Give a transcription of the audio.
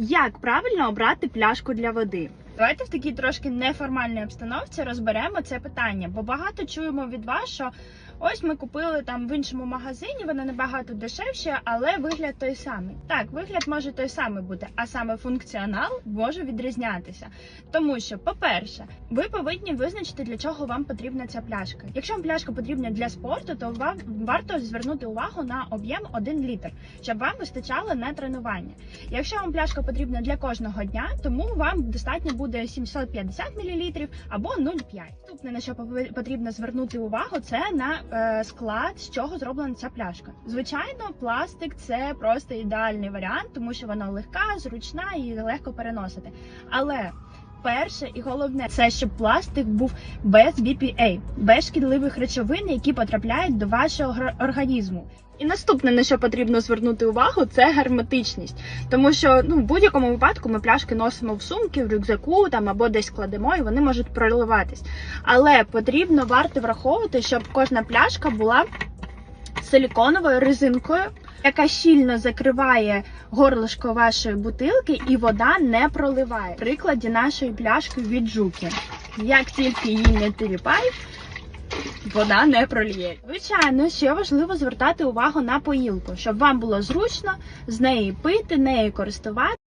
Як правильно обрати пляшку для води? Давайте в такій трошки неформальній обстановці розберемо це питання, бо багато чуємо від вас, що ось ми купили там в іншому магазині, вона набагато дешевше, але вигляд той самий. Так, вигляд може той самий бути, а саме функціонал може відрізнятися. Тому що, по-перше, ви повинні визначити, для чого вам потрібна ця пляшка. Якщо вам пляшка потрібна для спорту, то вам варто звернути увагу на об'єм 1 літр, щоб вам вистачало на тренування. Якщо вам пляшка потрібна для кожного дня, тому вам достатньо буде 750 мл або 0,5. Наступне, на що потрібно звернути увагу, це на е, склад, з чого зроблена ця пляшка. Звичайно, пластик це просто ідеальний варіант, тому що вона легка, зручна і легко переносити. Але Перше і головне це щоб пластик був без BPA, без шкідливих речовин, які потрапляють до вашого організму. І наступне, на що потрібно звернути увагу, це герметичність, тому що ну в будь-якому випадку ми пляшки носимо в сумки, в рюкзаку там або десь кладемо, і вони можуть проливатись. Але потрібно варто враховувати, щоб кожна пляшка була силіконовою резинкою, яка щільно закриває горлишко вашої бутилки, і вода не проливає. В прикладі нашої пляшки від жуки. Як тільки її не тіліпай, вода не проліє. Звичайно, ще важливо звертати увагу на поїлку, щоб вам було зручно з неї пити, нею користуватися.